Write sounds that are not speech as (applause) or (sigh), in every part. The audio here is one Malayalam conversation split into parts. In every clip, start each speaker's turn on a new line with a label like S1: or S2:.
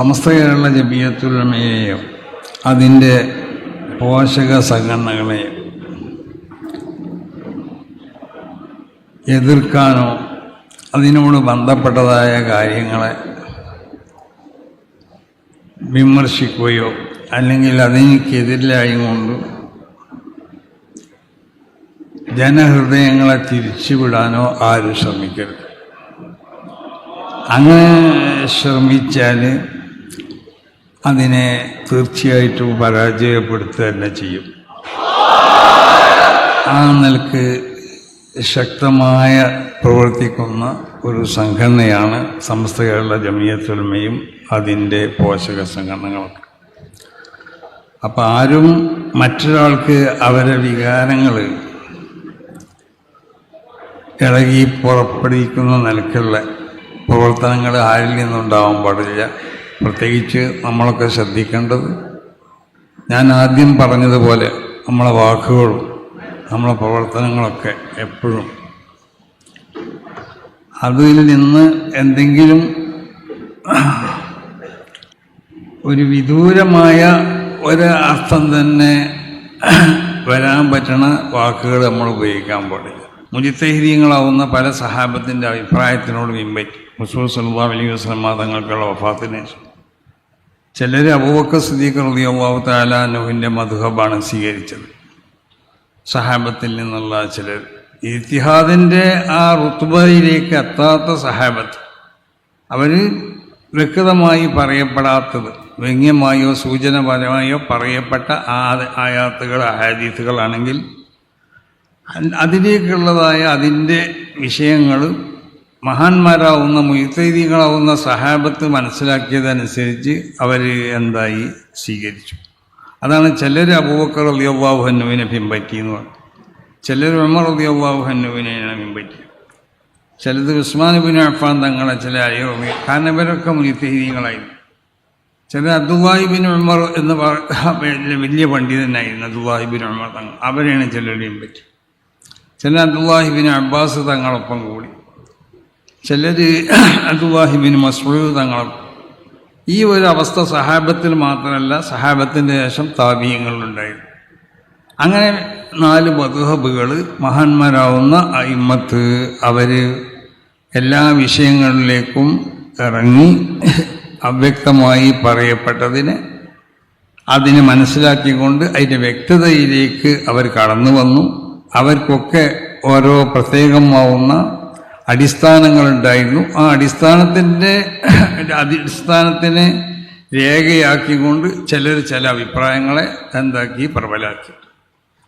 S1: സമസ്ത കേരള ജമിയത്തുലമയെയും അതിന്റെ പോഷക സംഘടനകളെയും എതിർക്കാനോ അതിനോട് ബന്ധപ്പെട്ടതായ കാര്യങ്ങളെ വിമർശിക്കുകയോ അല്ലെങ്കിൽ അതിനെതിരായി കൊണ്ട് ജനഹൃദയങ്ങളെ തിരിച്ചുവിടാനോ ആരും ശ്രമിക്കരുത്. അങ്ങനെ ശ്രമിച്ചാൽ അതിനെ തീർച്ചയായിട്ടും പരാജയപ്പെടുത്തുക തന്നെ ചെയ്യും. ആ നിലയ്ക്ക് ശക്തമായ പ്രവർത്തിക്കുന്ന ഒരു സംഘടനയാണ് സമസ്ത കേരള ജമിയത്തുലമയും അതിന്റെ പോഷക സംഘടനകളൊക്കെ. അപ്പം ആരും മറ്റൊരാൾക്ക് അവരെ വികാരങ്ങൾ ഇളകി പുറപ്പെടുവിക്കുന്ന നിലക്കുള്ള പ്രവർത്തനങ്ങൾ ആരിൽ നിന്നുണ്ടാവാൻ പാടില്ല. പ്രത്യേകിച്ച് നമ്മളൊക്കെ ശ്രദ്ധിക്കേണ്ടത് ഞാൻ ആദ്യം പറഞ്ഞതുപോലെ നമ്മളെ വാക്കുകളും നമ്മളെ പ്രവർത്തനങ്ങളൊക്കെ എപ്പോഴും അതിൽ നിന്ന് എന്തെങ്കിലും ഒരു വിദൂരമായ ഒരു അർത്ഥം തന്നെ വരാൻ പറ്റണ വാക്കുകൾ നമ്മൾ ഉപയോഗിക്കാൻ പാടില്ല. മുജിത്തഹിരീങ്ങളാവുന്ന പല സഹാബത്തിന്റെ അഭിപ്രായത്തിനോട് പിൻപറ്റി. മുസൂർ സല്ലാ അലൈഹി വസ്ലമ തങ്ങൾക്കുള്ള വഫാത്തിന് ചിലർ അബൂബക്കർ സിദ്ദീഖ് റളിയല്ലാഹു തആല താലാനുവിന്റെ മധുഹബാണ് സ്വീകരിച്ചത്. സഹാബത്തിൽ നിന്നുള്ള ചിലർ ഇത്തിഹാദിന്റെ ആ റുത്തുബയിലേക്ക് എത്താത്ത സഹാബത്ത്. അവർ വ്യക്തമായി പറയപ്പെടാത്തത് വ്യംഗ്യമായോ സൂചനപരമായോ പറയപ്പെട്ട ആ ആയാത്തുകൾ അഹാദീത്തുകളാണെങ്കിൽ അതിലേക്കുള്ളതായ അതിന്റെ വിഷയങ്ങൾ മഹാന്മാരാവുന്ന മുയ്തൈദികളാവുന്ന സഹാബത്ത് മനസ്സിലാക്കിയതനുസരിച്ച് അവർ എന്തായി സ്വീകരിച്ചു. അതാണ് ചിലർ അബൂബക്കർ അലി അള്ളാഹു ഹന്നുവിനെ പിൻപറ്റി എന്ന് പറഞ്ഞു. ചിലർ ഉമർ അലി അള്ളാഹു ഹന്നുവിനെയാണ് പിൻപറ്റി ചിലത് ഉസ്മാൻ ബിൻ അഫാൻ തങ്ങളെ ചില അയ്യോ കാരണം ഇവരൊക്കെ മുനിത്തഹീദികളായിരുന്നു ചില അബ്ദുല്ലാഹിബിൻ ഉമർ എന്ന് പറഞ്ഞ വലിയ പണ്ഡിതനായിരുന്നു അബ്ദുല്ലാഹിബിൻ ഉമർ തങ്ങൾ. അവരെയാണ് ചിലരുടെയും പറ്റി ചില അബ്ദുല്ലാഹിബിൻ അബ്ബാസ് തങ്ങളൊപ്പം കൂടി. ചിലർ (clears throat) അബ്ദുല്ലാഹിബിൻ മസ്റൂദ് ഈ ഒരു അവസ്ഥ സഹാബത്തിൽ മാത്രമല്ല സഹാബത്തിന്റെ ശേഷം താപീയങ്ങളുണ്ടായി അങ്ങനെ നാല് മധുഹബുകൾ മഹാന്മാരാവുന്ന അയിമത്ത് അവർ എല്ലാ വിഷയങ്ങളിലേക്കും ഇറങ്ങി (clears throat) അവ്യക്തമായി പറയപ്പെട്ടതിന് അതിനെ മനസ്സിലാക്കിക്കൊണ്ട് അതിന്റെ വ്യക്തതയിലേക്ക് അവർ കടന്നു വന്നു അവർക്കൊക്കെ ഓരോ പ്രത്യേകമാവുന്ന അടിസ്ഥാനങ്ങളുണ്ടായിരുന്നു. ആ അടിസ്ഥാനത്തിന്റെ അടിസ്ഥാനത്തിനെ രേഖയാക്കിക്കൊണ്ട് ചിലർ ചില അഭിപ്രായങ്ങളെ എന്താക്കി പ്രബലാക്കി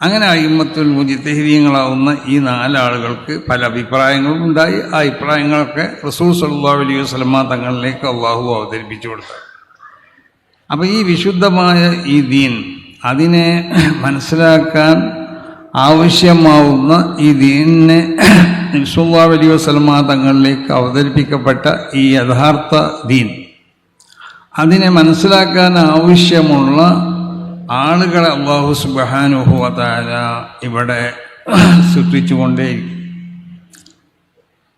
S1: അങ്ങനെ അയിമത്തുൽ മുജിത്തഹിരീങ്ങളാവുന്ന ഈ നാലാളുകൾക്ക് പല അഭിപ്രായങ്ങളും ഉണ്ടായി. ആ അഭിപ്രായങ്ങളൊക്കെ റസൂൽ സല്ലാ അലൈഹി വസ്ലമ തങ്ങളിലേക്ക് അള്ളാഹു അവതരിപ്പിച്ചു കൊടുത്തു. അപ്പോൾ ഈ വിശുദ്ധമായ ഈ ദീൻ അതിനെ മനസ്സിലാക്കാൻ ആവശ്യമാവുന്ന ഈ ദീനിനെ നിസുല്ലാ അലൈഹി വസ്ലമ തങ്ങളിലേക്ക് അവതരിപ്പിക്കപ്പെട്ട ഈ യഥാർത്ഥ ദീൻ. അതിനെ മനസ്സിലാക്കാൻ ആവശ്യമുള്ള ആളുകളെ അള്ളാഹു വതആല ഇവിടെ സൃഷ്ടിച്ചുകൊണ്ടേയിരിക്കും.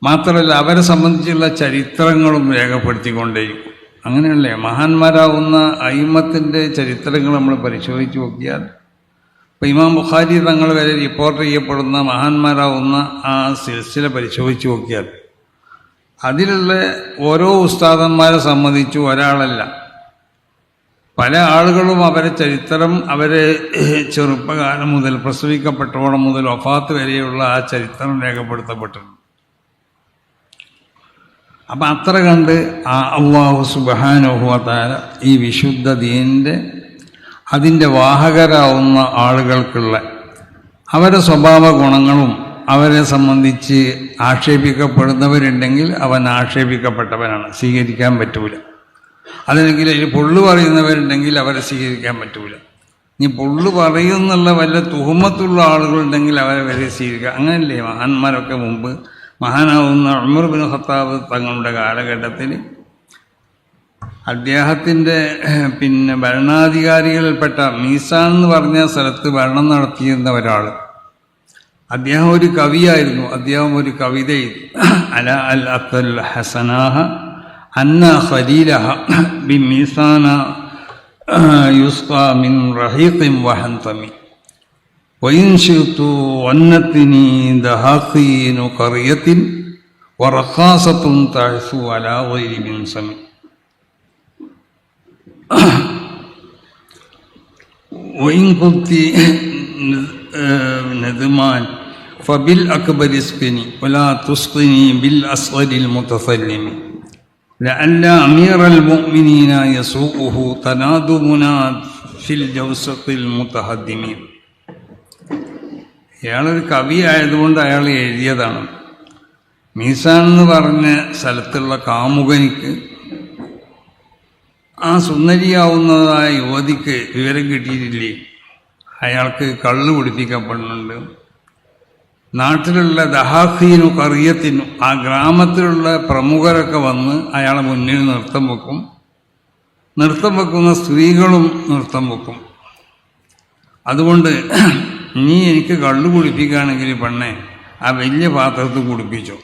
S1: മാത്രമല്ല അവരെ സംബന്ധിച്ചുള്ള ചരിത്രങ്ങളും രേഖപ്പെടുത്തിക്കൊണ്ടേയിരിക്കും. അങ്ങനെയല്ലേ? മഹാന്മാരാവുന്ന അയിമത്തിന്റെ ചരിത്രങ്ങൾ നമ്മൾ പരിശോധിച്ച് നോക്കിയാൽ ഇപ്പോൾ ഇമാം ബുഖാരി തങ്ങൾ വരെ റിപ്പോർട്ട് ചെയ്യപ്പെടുന്ന മഹാന്മാരാവുന്ന ആ സിൽസില പരിശോധിച്ച് നോക്കിയാൽ അതിലുള്ള ഓരോ ഉസ്താദന്മാരെ സംബന്ധിച്ചു ഒരാളല്ല. പല ആളുകളും അവരെ ചരിത്രം അവരെ ചെറുപ്പകാലം മുതൽ പ്രസവിക്കപ്പെട്ടവണം മുതൽ ഒഫാത്ത് വരെയുള്ള ആ ചരിത്രം രേഖപ്പെടുത്തപ്പെട്ടിട്ടുണ്ട്. അപ്പം അത്ര കണ്ട് ആ അള്ളാഹു സുബാനുഭവത്താല ഈ വിശുദ്ധ ദീനിന്റെ അതിന്റെ വാഹകരാവുന്ന ആളുകൾക്കുള്ള അവരുടെ സ്വഭാവ ഗുണങ്ങളും അവരെ സംബന്ധിച്ച് ആക്ഷേപിക്കപ്പെടുന്നവരുണ്ടെങ്കിൽ അവൻ ആക്ഷേപിക്കപ്പെട്ടവനാണ് സ്വീകരിക്കാൻ പറ്റൂല. അതല്ലെങ്കിൽ അതിൽ പൊള്ളു പറയുന്നവരുണ്ടെങ്കിൽ അവരെ സ്വീകരിക്കാൻ പറ്റൂല. ഇനി പൊള്ളു പറയുന്നുള്ള വല്ല തുഹമത്തുള്ള ആളുകളുണ്ടെങ്കിൽ അവരെ വരെ സ്വീകരിക്കുക അങ്ങനല്ലേ മഹാന്മാരൊക്കെ മുമ്പ് മഹാനാവുന്ന അമർ ബിൻ ഖത്താബ് തങ്ങളുടെ കാലഘട്ടത്തിൽ അദ്ദേഹത്തിൻ്റെ പിന്നെ ഭരണാധികാരികളിൽപ്പെട്ട മീസാൻ എന്ന് പറഞ്ഞ സ്ഥലത്ത് ഭരണം നടത്തിയിരുന്ന ഒരാൾ അദ്ദേഹം ഒരു കവിയായിരുന്നു അദ്ദേഹം ഒരു കവിത എഴുതി അല അൽ അത്തൽ ഹസനാഹ അന്ന ഖലീലഹ ബിമീസാന യുസ്ഖ മിൻ റഹീഖിൻ വഹന്തമി وإن شئت ونتني دهاقين قرية ورخاصة تعثو على غير منسم وإن كنت ندمان فبالأكبر اسقني ولا تسقني بالأصغر المتثلم لعل أمير المؤمنين يسوقه تنادمنا في الجوسق المتهدمين ഇയാളൊരു കവി ആയതുകൊണ്ട് അയാൾ എഴുതിയതാണ് മീസാൻ എന്ന് പറഞ്ഞ സ്ഥലത്തുള്ള കാമുകനിക്ക് ആ സുന്ദരിയാവുന്നതായ യുവതിക്ക് വിവരം കിട്ടിയിട്ടില്ലേ? അയാൾക്ക് കള്ളു പിടിപ്പിക്കപ്പെടുന്നുണ്ട് നാട്ടിലുള്ള ദഹാഖീനു കറിയത്തിനു ആ ഗ്രാമത്തിലുള്ള പ്രമുഖരൊക്കെ വന്ന് അയാളെ മുന്നിൽ നൃത്തം വെക്കും. നൃത്തം വെക്കുന്ന സ്ത്രീകളും നൃത്തം വെക്കും. അതുകൊണ്ട് (clears throat) നീ എനിക്ക് കള്ളു കുടിപ്പിക്കുകയാണെങ്കിൽ പെണ്ണെ ആ വലിയ പാത്രത്തിൽ കുടിപ്പിച്ചു.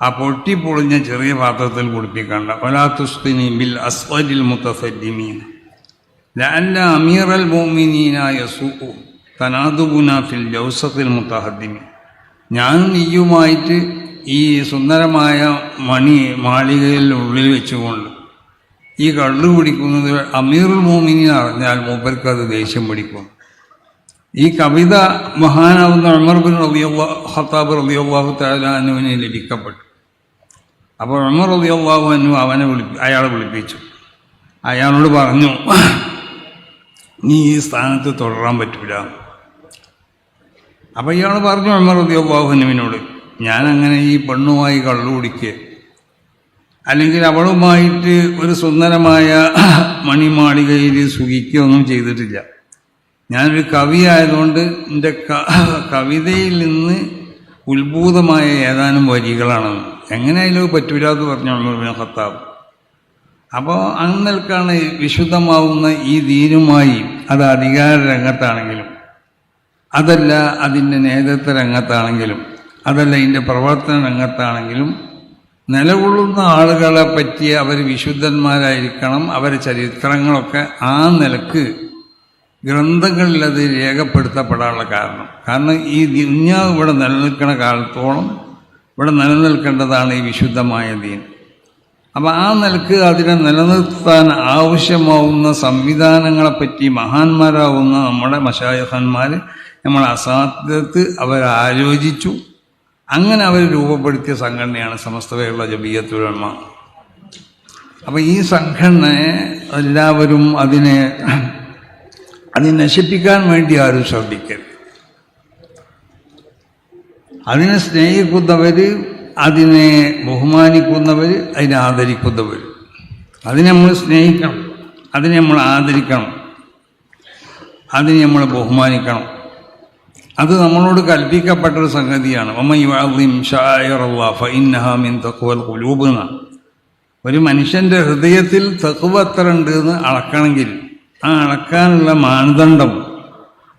S1: ആ പൊട്ടിപ്പൊളിഞ്ഞ ചെറിയ പാത്രത്തിൽ കുടിപ്പിക്കണ്ട ഒലാത്തുസ്തിനി ബിൽ അസ്വരിൽ മുത്തസല്ലിമീൻ ലഅല്ല അമീർ അൽ യസൂഖു തനാദുബുന ഫിൽ ജൗസത്തിൽ മുത്തഹദ്ദിമി ഞാൻ നീയുമായിട്ട് ഈ സുന്ദരമായ മണി മാളികയിൽ ഉള്ളിൽ വെച്ചുകൊണ്ട് ഈ കള്ളു പിടിക്കുന്നത് അമീറുൽ മോമിനി അറിഞ്ഞാൽ മൂപ്പർക്ക് അത് ദേഷ്യം പിടിക്കും. ഈ കവിത മഹാനാവുന്ന ഉമർ ബിൻ ഹത്താബ് ഖത്താബ് റളിയല്ലാഹു തആല അനുവിനെ ലഭിക്കപ്പെട്ടു. അപ്പോൾ ഉമർ റളിയല്ലാഹു അനു അവനെ വിളി അയാളെ വിളിപ്പിച്ചു. അയാളോട് പറഞ്ഞു നീ ഈ സ്ഥാനത്ത് തുടരാൻ പറ്റൂല. അപ്പോൾ ഇയാൾ പറഞ്ഞു ഉമർ റളിയല്ലാഹു അനുവിനോട് ഞാനങ്ങനെ ഈ പെണ്ണുമായി കള്ളു കുടിക്കുക അല്ലെങ്കിൽ അവളുമായിട്ട് ഒരു സുന്ദരമായ മണിമാളികയിൽ സുഖിക്കുകയൊന്നും ചെയ്തിട്ടില്ല. ഞാനൊരു കവിയായതുകൊണ്ട് എന്റെ കവിതയിൽ നിന്ന് ഉത്ഭൂതമായ ഏതാനും വരികളാണ്. എങ്ങനെയായാലും പറ്റൂല എന്ന് പറഞ്ഞു ഖത്താബ്. അപ്പോൾ അന്നൽക്കാണ് വിശുദ്ധമാവുന്ന ഈ ദീനുമായി അത് അധികാര രംഗത്താണെങ്കിലും അതല്ല അതിന്റെ നേതൃത്വ രംഗത്താണെങ്കിലും അതല്ല ഇതിന്റെ പ്രവർത്തന രംഗത്താണെങ്കിലും നിലകൊള്ളുന്ന ആളുകളെ പറ്റി അവർ വിശുദ്ധന്മാരായിരിക്കണം അവരുടെ ചരിത്രങ്ങളൊക്കെ ആ നിലയ്ക്ക് ഗ്രന്ഥങ്ങളിൽ അത് രേഖപ്പെടുത്തപ്പെടാനുള്ള കാരണം. കാരണം ഈ ദുന്യാവ് ഇവിടെ നിലനിൽക്കുന്ന കാലത്തോളം ഇവിടെ നിലനിൽക്കേണ്ടതാണ് ഈ വിശുദ്ധമായ ദീൻ. അപ്പം ആ നിലയ്ക്ക് അതിനെ നിലനിർത്താൻ ആവശ്യമാവുന്ന സംവിധാനങ്ങളെപ്പറ്റി മഹാന്മാരാവുന്ന നമ്മുടെ മഷായഹന്മാർ നമ്മൾ അസാധ്യത്ത് അവരാലോചിച്ചു. അങ്ങനെ അവർ രൂപപ്പെടുത്തിയ സംഘടനയാണ് സമസ്തതയുള്ള ജബീയത്തുലമ അപ്പം ഈ സംഘടന എല്ലാവരും അതിനെ അതിനെ നശിപ്പിക്കാൻ വേണ്ടി ആരും ശ്രദ്ധിക്കരുത്. അതിനെ സ്നേഹിക്കുന്നവർ അതിനെ ബഹുമാനിക്കുന്നവർ അതിനെ ആദരിക്കുന്നവർ അതിനെ നമ്മൾ സ്നേഹിക്കണം. അതിനെ നമ്മൾ ആദരിക്കണം. അതിനെ നമ്മൾ ബഹുമാനിക്കണം. അത് നമ്മളോട് കൽപ്പിക്കപ്പെട്ട ഒരു സംഗതിയാണ് ഒരു മനുഷ്യന്റെ ഹൃദയത്തിൽ തെക്കുവ എത്ര ഉണ്ട് എന്ന് അളക്കണമെങ്കിൽ ആ അളക്കാനുള്ള മാനദണ്ഡം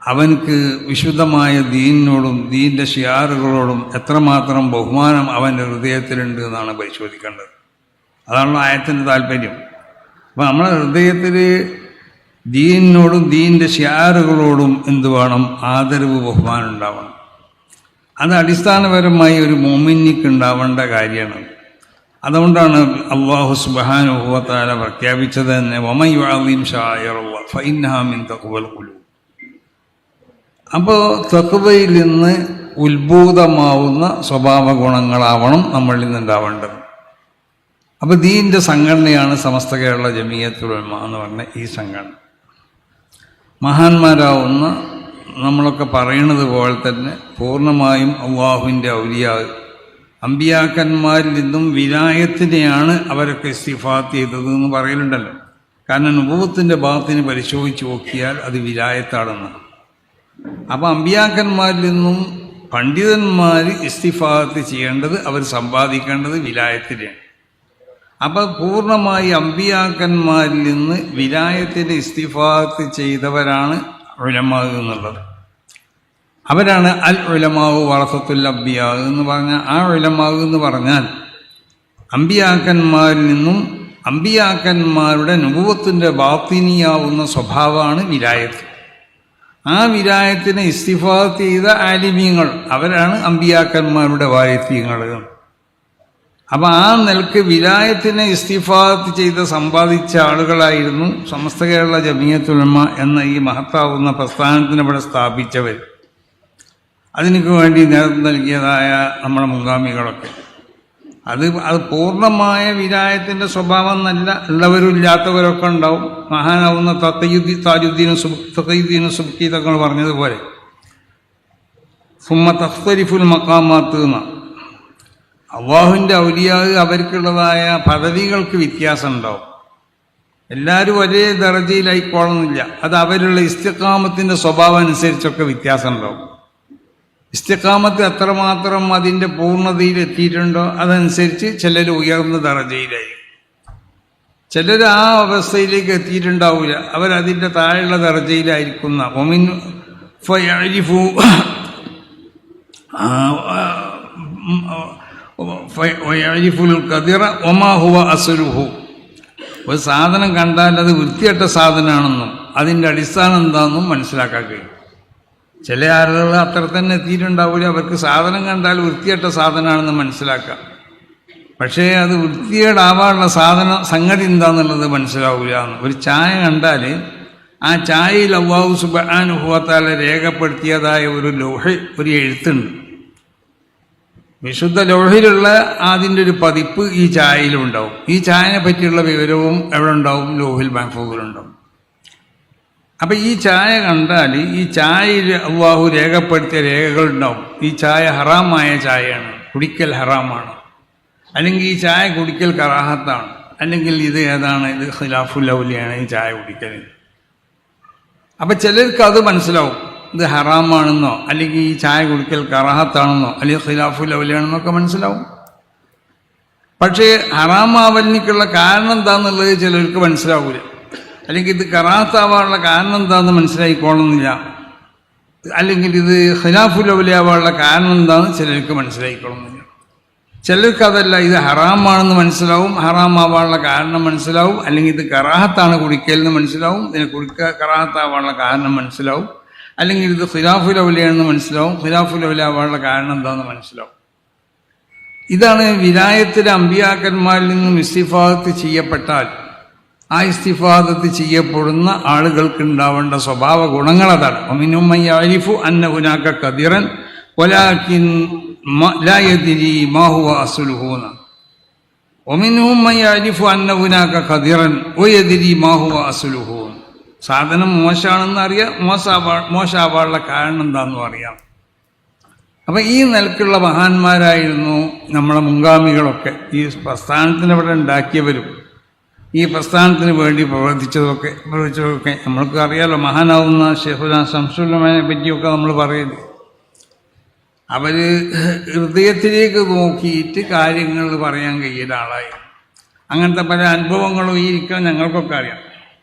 S1: അവനക്ക് വിശുദ്ധമായ ദീനിനോടും ദീന്റെ ഷിയാറുകളോടും എത്രമാത്രം ബഹുമാനം അവന്റെ ഹൃദയത്തിലുണ്ട് എന്നാണ് പരിശോധിക്കേണ്ടത്. അതാണല്ലോ ആയത്തിന്റെ താല്പര്യം. അപ്പം നമ്മളെ ഹൃദയത്തിൽ ദീനിനോടും ദീന്റെ ഷിയാറുകളോടും എന്ത് വേണം? ആദരവ് ബഹുമാനം ഉണ്ടാവണം. അത് അടിസ്ഥാനപരമായി ഒരു മോമിനിക്ക് ഉണ്ടാവേണ്ട കാര്യമാണ്. അതുകൊണ്ടാണ് അള്ളാഹു സുബാനുഭവത്താല പ്രഖ്യാപിച്ചത് തന്നെ വമയുവാദീം ഷായറുള്ള ഫൈൻഹാമിൻ തക്കുവൽ ഖുലൂബ്. അപ്പോൾ തക്കുവയിൽ നിന്ന് ഉത്ഭൂതമാവുന്ന സ്വഭാവ ഗുണങ്ങളാവണം നമ്മളിൽ നിന്നുണ്ടാവേണ്ടത്. അപ്പോൾ ദീന്റെ സംഘടനയാണ് സമസ്ത കേരള ജമീയത്തുലമ എന്ന് പറഞ്ഞ ഈ സംഘടന. മഹാന്മാരാവുന്ന നമ്മളൊക്കെ പറയണത് പോലെ തന്നെ പൂർണമായും അള്ളാഹുവിന്റെ ഔലിയാവ് അമ്പിയാക്കന്മാരിൽ നിന്നും വിനായത്തിനെയാണ് അവരൊക്കെ ഇസ്തിഫാത്ത് ചെയ്തത് എന്ന് പറയലുണ്ടല്ലോ. കാരണം നുപത്തിന്റെ ഭാഗത്തിന് പരിശോധിച്ച് നോക്കിയാൽ അത് വിലായത്താണെന്ന് അപ്പം അമ്പിയാക്കന്മാരിൽ നിന്നും പണ്ഡിതന്മാർ ഇസ്തിഫാത്ത് ചെയ്യേണ്ടത് അവർ സമ്പാദിക്കേണ്ടത് വിലായത്തിനെയാണ് അപ്പം പൂർണമായി അമ്പിയാക്കന്മാരിൽ നിന്ന് വിലായത്തിന്റെ ഇസ്തിഫാത്ത് ചെയ്തവരാണ് ഉലമാവ് എന്നുള്ളത്. അവരാണ് അൽ ഉലമാവ് വളസത്തുൽ അബ്ബിയാവ് എന്ന് പറഞ്ഞാൽ ആ ഉലമാവ് എന്ന് പറഞ്ഞാൽ അമ്പിയാക്കന്മാരിൽ നിന്നും അമ്പിയാക്കന്മാരുടെ നുപുവത്തിന്റെ ബാത്തിനിയാവുന്ന സ്വഭാവമാണ് വിരായത്ത്. ആ വിലായത്തിനെ ഇസ്തിഫാത്ത് ചെയ്ത ആലിമ്യങ്ങൾ അവരാണ് അമ്പിയാക്കന്മാരുടെ വാര്യത്യങ്ങൾ അപ്പം ആ നിലയ്ക്ക് വിലായത്തിനെ ഇസ്തിഫാത്ത് ചെയ്ത് സമ്പാദിച്ച ആളുകളായിരുന്നു സമസ്ത കേരള ജമീയത്തുലമ്മ എന്ന ഈ മഹത്താവുന്ന പ്രസ്ഥാനത്തിനവിടെ സ്ഥാപിച്ചവർ. അതിനു വേണ്ടി നേതൃത്വം നൽകിയതായ നമ്മുടെ മുൻഗാമികളൊക്കെ. അത് അത് പൂർണമായ വിരായത്തിന്റെ സ്വഭാവം നല്ല ഉള്ളവരും ഇല്ലാത്തവരൊക്കെ ഉണ്ടാവും. മഹാനാവുന്ന തത്തയുദ്ദീൻ താജുദ്ദീനും തത്തയുദ്ദീനും സുബ്ക്കി തങ്ങൾ പറഞ്ഞതുപോലെ. സുമ്മ തഖ്തരിഫുൽ മക്കാമാത്ത് എന്ന. അള്ളാഹുവിന്റെ ഔലിയാവ് അവർക്കുള്ളതായ പദവികൾക്ക് വ്യത്യാസം ഉണ്ടാവും എല്ലാവരും ഒരേ ദർജയിലായിക്കോളുന്നില്ല അത് അവരുള്ള ഇസ്തിക്കാമത്തിന്റെ സ്വഭാവം അനുസരിച്ചൊക്കെ വ്യത്യാസം ഉണ്ടാവും ഇസ്തിക്കാമത്ത് എത്രമാത്രം അതിന്റെ പൂർണതയിൽ എത്തിയിട്ടുണ്ടോ അതനുസരിച്ച് ചിലർ ഉയർന്ന ദർജയിലായി ചിലർ ആ അവസ്ഥയിലേക്ക് എത്തിയിട്ടുണ്ടാവില്ല അവരതിന്റെ താഴെയുള്ള ദർജയിലായിരിക്കുന്ന. ഒമിൻ ഫയരിഫു ഫയരിഫുൽ കതിറ ഒമാഹുവ അസുരുഹു ഒരു സാധനം കണ്ടാൽ അത് വൃത്തിയട്ട സാധനമാണെന്നും അതിന്റെ അടിസ്ഥാനം എന്താണെന്നും മനസ്സിലാക്കാൻ കഴിയും. ചില ആളുകൾ അത്ര തന്നെ എത്തിയിട്ടുണ്ടാവില്ല അവർക്ക് സാധനം കണ്ടാൽ വൃത്തികെട്ട സാധനമാണെന്ന് മനസ്സിലാക്കാം. പക്ഷേ അത് വൃത്തികേടാവാനുള്ള സാധന സംഗതി എന്താണെന്നുള്ളത് മനസ്സിലാവില്ല ഒരു ചായ കണ്ടാൽ ആ ചായയിൽ അള്ളാഹു സുബാനുഭവത്താൽ രേഖപ്പെടുത്തിയതായ ഒരു ലോഹ ഒരു എഴുത്തുണ്ട്. വിശുദ്ധ ലോഹയിലുള്ള അതിന്റെ ഒരു പതിപ്പ് ഈ ചായയിലുണ്ടാവും. ഈ ചായനെ പറ്റിയുള്ള വിവരവും എവിടെ ഉണ്ടാവും? ലോഹിൽ മഹഫൂദിലുണ്ടാവും അപ്പം ഈ ചായ കണ്ടാൽ ഈ ചായയിൽ അള്ളാഹു രേഖപ്പെടുത്തിയ രേഖകളുണ്ടാവും ഈ ചായ ഹറാമായ ചായയാണ് കുടിക്കൽ ഹറാമാണ്. അല്ലെങ്കിൽ ഈ ചായ കുടിക്കൽ കറാഹത്താണ്. അല്ലെങ്കിൽ ഇത് ഏതാണ്? ഇത് ഖിലാഫുൽ ഔലിയാണ് ഈ ചായ കുടിക്കൽ അപ്പം ചിലർക്ക് അത് മനസ്സിലാവും. ഇത് ഹറാമാണെന്നോ അല്ലെങ്കിൽ ഈ ചായ കുടിക്കൽ കറാഹത്താണെന്നോ അല്ലെങ്കിൽ ഖിലാഫുൽ ഔലിയാണെന്നൊക്കെ മനസ്സിലാവും. പക്ഷേ ഹറാമാവലിനിക്കുള്ള കാരണം എന്താണെന്നുള്ളത് ചിലർക്ക് മനസ്സിലാവില്ല അല്ലെങ്കിൽ ഇത് കറാത്താവാനുള്ള കാരണം എന്താണെന്ന് മനസ്സിലായിക്കോളുന്നില്ല അല്ലെങ്കിൽ ഇത് ഖിലാഫുൽ ഔലിയാവാനുള്ള കാരണം എന്താണെന്ന് ചിലർക്ക് മനസ്സിലായിക്കോളുന്നില്ല ചിലർക്ക് അതല്ല ഇത് ഹറാമാണെന്ന് മനസ്സിലാവും ഹറാമാവാനുള്ള കാരണം മനസ്സിലാവും അല്ലെങ്കിൽ ഇത് കറാഹത്താണ് കുടിക്കലെന്ന് മനസ്സിലാവും ഇതിനെ കുടിക്ക കറാഹത്താവാനുള്ള കാരണം മനസ്സിലാവും അല്ലെങ്കിൽ ഇത് ഖിലാഫുൽ ഔലിയാണെന്ന് മനസ്സിലാവും ഖിലാഫുൽ ഔലിയാവാനുള്ള കാരണം എന്താണെന്ന് മനസ്സിലാവും. ഇതാണ് വിലായത്തിലെ അമ്പിയാക്കന്മാരിൽ നിന്നും ഇസ്തിഫാത്ത് ചെയ്യപ്പെട്ടാൽ ആ ഇസ്തിഫാദത്ത് ചെയ്യപ്പെടുന്ന ആളുകൾക്കുണ്ടാവേണ്ട സ്വഭാവ ഗുണങ്ങൾ അതാണ്. ഒമിനുമ്മയ്യാരിഫു അന്ന ഹുനാക്ക കതിറൻ ഒലാക്കിൻ ലായതിരി മാഹുവ അസുലുഹൂന ഒമിനുമ്മയ്യാരിഫു അന്ന ഹുനാക്ക കതിറൻ ഒയതിരി മാഹുവ അസുലുഹൂൻ സാധനം മോശമാണെന്ന് അറിയാം മോശാവാ മോശമാവാനുള്ള കാരണം എന്താണെന്നും അറിയാം. അപ്പം ഈ നിലക്കുള്ള മഹാന്മാരായിരുന്നു നമ്മളെ മുൻഗാമികളൊക്കെ. ഈ പ്രസ്ഥാനത്തിന് ഇവിടെ ഉണ്ടാക്കിയവരും. ഈ പ്രസ്ഥാനത്തിന് വേണ്ടി പ്രവർത്തിച്ചതൊക്കെ പ്രവർത്തിച്ചതൊക്കെ നമ്മൾക്ക് അറിയാലോ. മഹാനാവുന്ന ഷെഹുല സംസുലമനെ പറ്റിയൊക്കെ നമ്മൾ പറയുന്നത് അവർ ഹൃദയത്തിലേക്ക് നോക്കിയിട്ട് കാര്യങ്ങൾ പറയാൻ കഴിയുന്ന ആളായി അങ്ങനത്തെ പല അനുഭവങ്ങളും ഈ ഇരിക്കാൻ ഞങ്ങൾക്കൊക്കെ അറിയാം.